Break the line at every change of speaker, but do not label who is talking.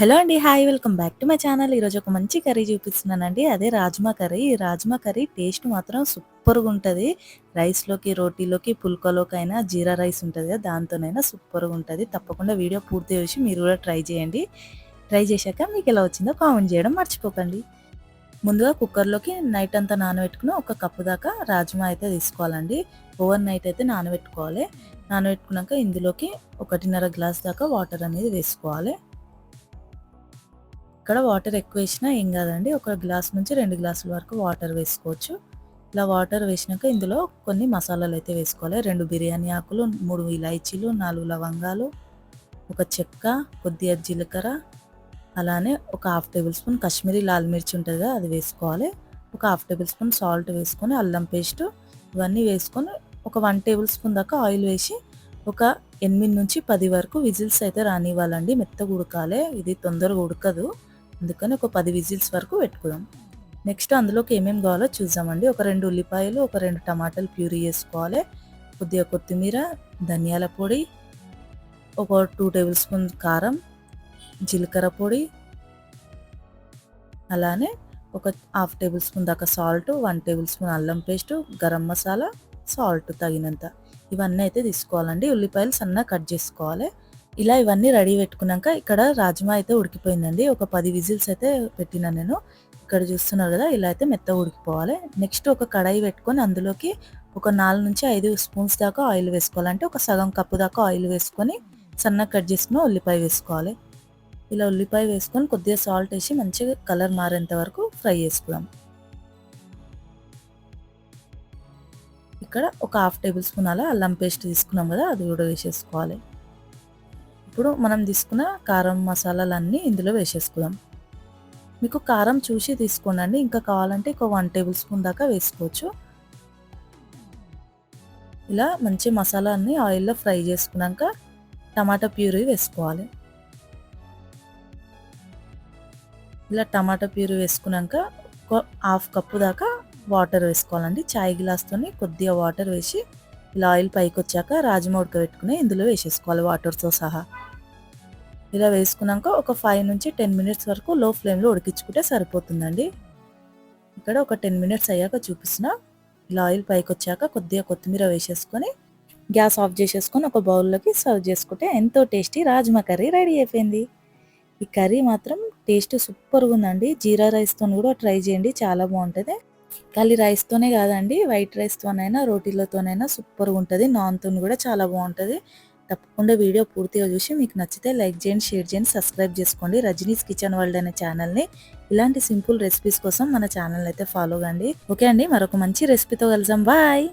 Hello అండి hi welcome back to my channel. ఈరోజు ఒక మంచి కర్రీ చూపిస్తున్నానండి. అదే రాజ్మా కర్రీ. ఈ రాజ్మా కర్రీ టేస్ట్ మాత్రం సూపర్గా ఉంటుంది. రైస్లోకి రోటీలోకి పుల్కలోకి అయినా జీరా రైస్ ఉంటుంది కదా దాంతోనైనా సూపర్గా ఉంటుంది. తప్పకుండా వీడియో పూర్తి చేసి మీరు కూడా ట్రై చేయండి. ట్రై చేశాక మీకు ఎలా వచ్చిందో కామెంట్ చేయడం మర్చిపోకండి. ముందుగా కుక్కర్లోకి నైట్ అంతా నానబెట్టుకుని ఒక కప్పు దాకా రాజ్మా అయితే తీసుకోవాలండి. ఓవర్ నైట్ అయితే నానబెట్టుకోవాలి. నానబెట్టుకున్నాక ఇందులోకి ఒకటిన్నర గ్లాస్ దాకా వాటర్ అనేది వేసుకోవాలి. ఇక్కడ వాటర్ ఎక్కువ వేసినా ఏం కాదండి. ఒక గ్లాస్ నుంచి రెండు గ్లాసుల వరకు వాటర్ వేసుకోవచ్చు. ఇలా వాటర్ వేసినాక ఇందులో కొన్ని మసాలాలు అయితే వేసుకోవాలి. రెండు బిర్యానీ ఆకులు మూడు ఇలాచీలు నాలుగు లవంగాలు ఒక చెక్క కొద్దిగా జీలకర్ర అలానే ఒక హాఫ్ టేబుల్ స్పూన్ కాశ్మీరీ లాల్ మిర్చి ఉంటుంది కదా అది వేసుకోవాలి. ఒక హాఫ్ టేబుల్ స్పూన్ సాల్ట్ వేసుకొని అల్లం పేస్ట్ ఇవన్నీ వేసుకొని ఒక వన్ టేబుల్ స్పూన్ దాకా ఆయిల్ వేసి ఒక ఎనిమిది నుంచి పది వరకు విజిల్స్ అయితే రానివ్వాలండి. మెత్తగా ఉడకాలి. ఇది తొందరగా ఉడకదు. అందుకని ఒక పది విజిల్స్ వరకు పెట్టుకుందాం. నెక్స్ట్ అందులోకి ఏమేమి కావాలో చూద్దామండి. ఒక రెండు ఉల్లిపాయలు ఒక రెండు టమాటాలు ప్యూరీ చేసుకోవాలి. కొద్దిగా కొత్తిమీర ధనియాల పొడి ఒక టూ టేబుల్ స్పూన్ కారం జీలకర్ర పొడి అలానే ఒక హాఫ్ టేబుల్ స్పూన్ దాకా సాల్ట్ వన్ టేబుల్ స్పూన్ అల్లం పేస్ట్ గరం మసాలా సాల్ట్ తగినంత. ఇవన్నీ అయితే తీసుకోవాలండి. ఉల్లిపాయలు సన్నగా కట్ చేసుకోవాలి. ఇలా ఇవన్నీ రెడీ పెట్టుకున్నాక ఇక్కడ రాజ్మా అయితే ఉడికిపోయిందండి. ఒక పది విజిల్స్ అయితే పెట్టిన నేను. ఇక్కడ చూస్తున్నారు కదా ఇలా అయితే మెత్త ఉడికిపోవాలి. నెక్స్ట్ ఒక కడాయి పెట్టుకొని అందులోకి ఒక నాలుగు నుంచి ఐదు స్పూన్స్ దాకా ఆయిల్ వేసుకోవాలంటే ఒక సగం కప్పు దాకా ఆయిల్ వేసుకొని సన్నగా కట్ చేసుకుని ఉల్లిపాయ వేసుకోవాలి. ఇలా ఉల్లిపాయ వేసుకొని కొద్దిగా సాల్ట్ వేసి మంచిగా కలర్ మారేంత వరకు ఫ్రై చేసుకుందాం. ఇక్కడ ఒక హాఫ్ టేబుల్ స్పూన్ అలా అల్లం పేస్ట్ తీసుకున్నాం కదా అది కూడా వేసేసుకోవాలి. ఇప్పుడు మనం తీసుకున్న కారం మసాలాలన్నీ ఇందులో వేసేసుకుందాం. మీకు కారం చూసి తీసుకోండి. ఇంకా కావాలంటే ఒక వన్ టేబుల్ స్పూన్ దాకా వేసుకోవచ్చు. ఇలా మంచి మసాలా అన్ని ఆయిల్లో ఫ్రై చేసుకున్నాక టమాటా ప్యూరీ వేసుకోవాలి. ఇలా టమాటా ప్యూరీ వేసుకున్నాక హాఫ్ కప్పు దాకా వాటర్ వేసుకోవాలండి. చాయ్ గ్లాస్తోని కొద్దిగా వాటర్ వేసి ఇలా ఆయిల్ పైకి వచ్చాక రాజమా ఉడకబెట్టుకుని ఇందులో వేసేసుకోవాలి వాటర్తో సహా. ఇలా వేసుకున్నాక ఒక ఫైవ్ నుంచి టెన్ మినిట్స్ వరకు లో ఫ్లేమ్లో ఉడికించుకుంటే సరిపోతుందండి. ఇక్కడ ఒక టెన్ మినిట్స్ అయ్యాక చూపిస్తున్న ఇలా ఆయిల్ పైకి వచ్చాక కొద్దిగా కొత్తిమీర వేసేసుకొని గ్యాస్ ఆఫ్ చేసేసుకొని ఒక బౌల్లోకి సర్వ్ చేసుకుంటే ఎంతో టేస్టీ రాజ్మా కర్రీ రెడీ అయిపోయింది. ఈ కర్రీ మాత్రం టేస్ట్ సూపర్గా ఉందండి. జీరా రైస్తో కూడా ట్రై చేయండి చాలా బాగుంటుంది. ఖాళీ రైస్తోనే కాదండి వైట్ రైస్తోనైనా రోటీలతోనైనా సూపర్గా ఉంటుంది నాన్తో కూడా చాలా బాగుంటుంది. తప్పకుండా వీడియో పూర్తిగా చూసి మీకు నచ్చితే లైక్ చేయండి షేర్ చేయండి సబ్స్క్రైబ్ చేసుకోండి. రజనీస్ కిచెన్ వరల్డ్ అనే ఛానల్ని ఇలాంటి సింపుల్ రెసిపీస్ కోసం మన ఛానల్ అయితే ఫాలో కండి. ఓకే అండి మరొక మంచి రెసిపీతో కలిసాం బాయ్!